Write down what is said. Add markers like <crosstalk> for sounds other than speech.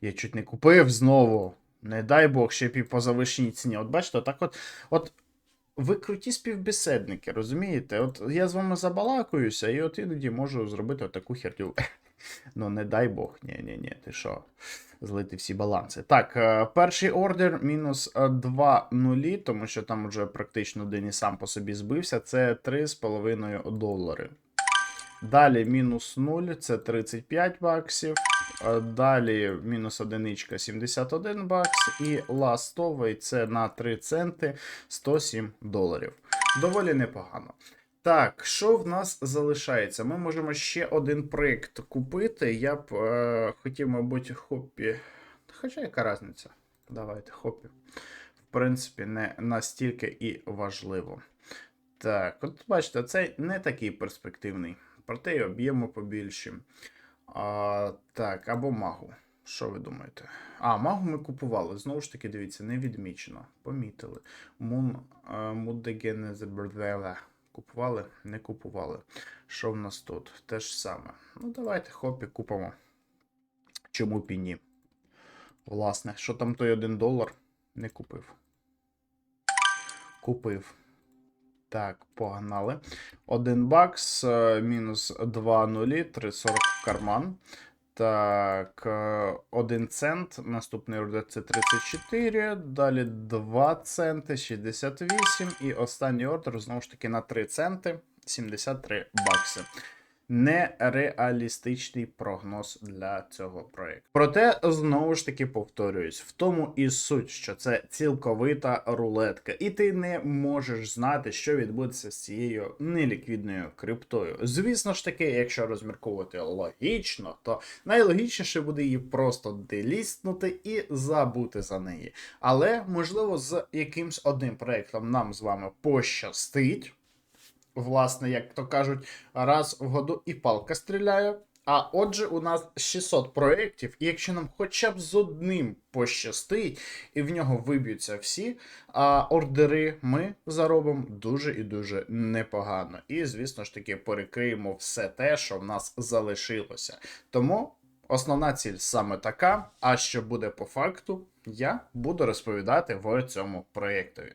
Я чуть не купив знову. Не дай Бог, ще і по завищеній ціні. От бачите, так от. от ви круті співбесідники, розумієте? От я з вами забалакуюся, і от іноді можу зробити таку херню. <laughs> Ну, не дай Бог, ні, ні, ні, ти що, злити всі баланси. Так, е, перший ордер мінус 2 нулі, тому що там вже практично день і сам по собі збився. Це 3,5 долари. Далі мінус 0, це 35 баксів. Далі мінус одиничка 71 бакс. І ластовий це на 3 центи 107 доларів. Доволі непогано. Так, що в нас залишається? Ми можемо ще один проєкт купити. Я б е, хотів, мабуть, хопі. Хоча яка різниця? Давайте, хопі. В принципі, не настільки і важливо. Так, от бачите, це не такий перспективний. Проте й об'єму побільші. А, так, або магу. Що ви думаєте? А, магу ми купували. Знову ж таки, дивіться, не відмічено. Помітили. Мун Муддегенезебердела. Купували? Не купували. Що в нас тут? Те ж саме. Ну, давайте хопі купимо. Чому б і ні? Власне, що там той один долар? Не купив. Купив. Так, погнали. Один бакс, е, мінус 2 нулі, 3,40 в карман. Так, 1 цент. Наступний ордер це 34. Далі 2 центи, 68. І останній ордер знову ж таки на 3 центи, 73 бакси. Нереалістичний прогноз для цього проєкту. Проте, знову ж таки, повторююсь, в тому і суть, що це цілковита рулетка, і ти не можеш знати, що відбудеться з цією неліквідною криптою. Звісно ж таки, якщо розмірковувати логічно, то найлогічніше буде її просто делістнути і забути за неї. Але можливо, з якимсь одним проєктом нам з вами пощастить. Власне, як то кажуть, раз в году і палка стріляє. А отже, у нас 600 проєктів, і якщо нам хоча б з одним пощастить, і в нього виб'ються всі а, ордери, ми заробимо дуже і дуже непогано. І, звісно ж таки, перекриємо все те, що в нас залишилося. Тому основна ціль саме така. А що буде по факту, я буду розповідати в цьому проєктові.